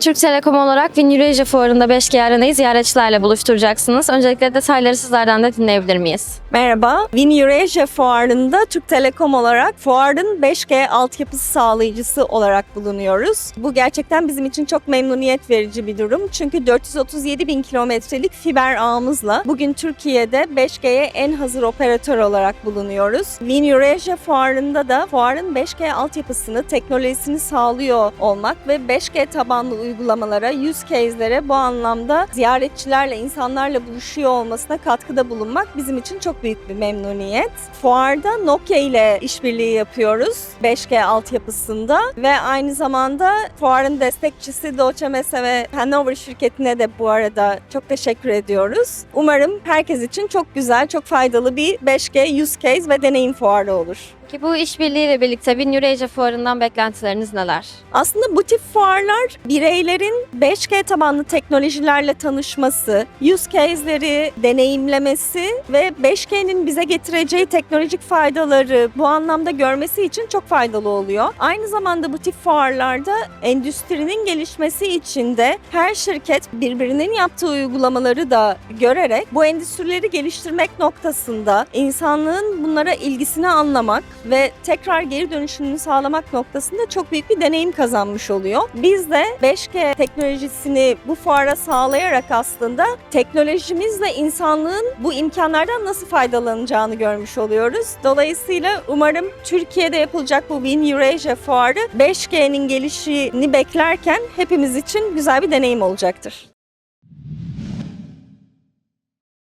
Türk Telekom olarak Eurasia Fuarı'nda 5G arenayı ziyaretçilerle buluşturacaksınız. Öncelikle detayları sizlerden de dinleyebilir miyiz? Merhaba, Eurasia Fuarı'nda Türk Telekom olarak fuarın 5G altyapısı sağlayıcısı olarak bulunuyoruz. Bu gerçekten bizim için çok memnuniyet verici bir durum. Çünkü 437 bin kilometrelik fiber ağımızla bugün Türkiye'de 5G'ye en hazır operatör olarak bulunuyoruz. Eurasia Fuarı'nda da fuarın 5G altyapısını, teknolojisini sağlıyor olmak ve 5G tabanlı uygulamalara, use case'lere bu anlamda ziyaretçilerle, insanlarla buluşuyor olmasına katkıda bulunmak bizim için çok büyük bir memnuniyet. Fuarda Nokia ile işbirliği yapıyoruz 5G altyapısında ve aynı zamanda fuarın destekçisi Deutsche Messe ve Hanover şirketine de bu arada çok teşekkür ediyoruz. Umarım herkes için çok güzel, çok faydalı bir 5G use case ve deneyim fuarı olur. Peki bu işbirliğiyle birlikte Win Eurasia Fuarı'ndan beklentileriniz neler? Aslında bu tip fuarlar bireylerin 5G tabanlı teknolojilerle tanışması, use case'leri deneyimlemesi ve 5G'nin bize getireceği teknolojik faydaları bu anlamda görmesi için çok faydalı oluyor. Aynı zamanda bu tip fuarlarda endüstrinin gelişmesi için de her şirket birbirinin yaptığı uygulamaları da görerek bu endüstrileri geliştirmek noktasında insanlığın bunlara ilgisini anlamak ve tekrar geri dönüşümünü sağlamak noktasında çok büyük bir deneyim kazanmış oluyor. Biz de 5G teknolojisini bu fuara sağlayarak aslında teknolojimizle insanlığın bu imkanlardan nasıl faydalanacağını görmüş oluyoruz. Dolayısıyla umarım Türkiye'de yapılacak bu Win Eurasia fuarı 5G'nin gelişini beklerken hepimiz için güzel bir deneyim olacaktır.